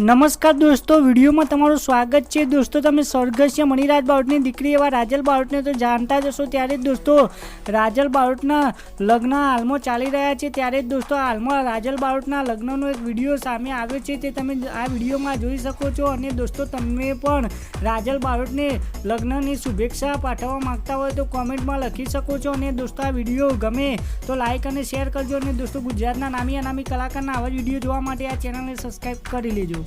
નમસ્કાર દોસ્તો, વિડીયોમાં તમારું સ્વાગત છે. દોસ્તો, તમે સ્વર્ગસ્ય મણિરાજ બાઉટની દીકરી એવા રાજલ બારોટને તો જાણતા જ હશો ત્યારે જ દોસ્તો, રાજલ બાઉટના લગ્ન હાલમાં ચાલી રહ્યા છે. ત્યારે જ દોસ્તો, હાલમાં રાજલ બારોટના લગ્નનો એક વીડિયો સામે આવ્યો છે. તે તમે આ વિડીયોમાં જોઈ શકો છો અને દોસ્તો, તમે પણ રાજલ બારોટને લગ્નની શુભેચ્છા પાઠવવા માગતા હોય તો કોમેન્ટમાં લખી શકો છો અને દોસ્તો, આ વીડિયો ગમે તો લાઈક અને શેર કરજો અને દોસ્તો, ગુજરાતના નામી અનામી કલાકારના આવા જ વીડિયો જોવા માટે આ ચેનલને સબસ્ક્રાઈબ કરી લેજો.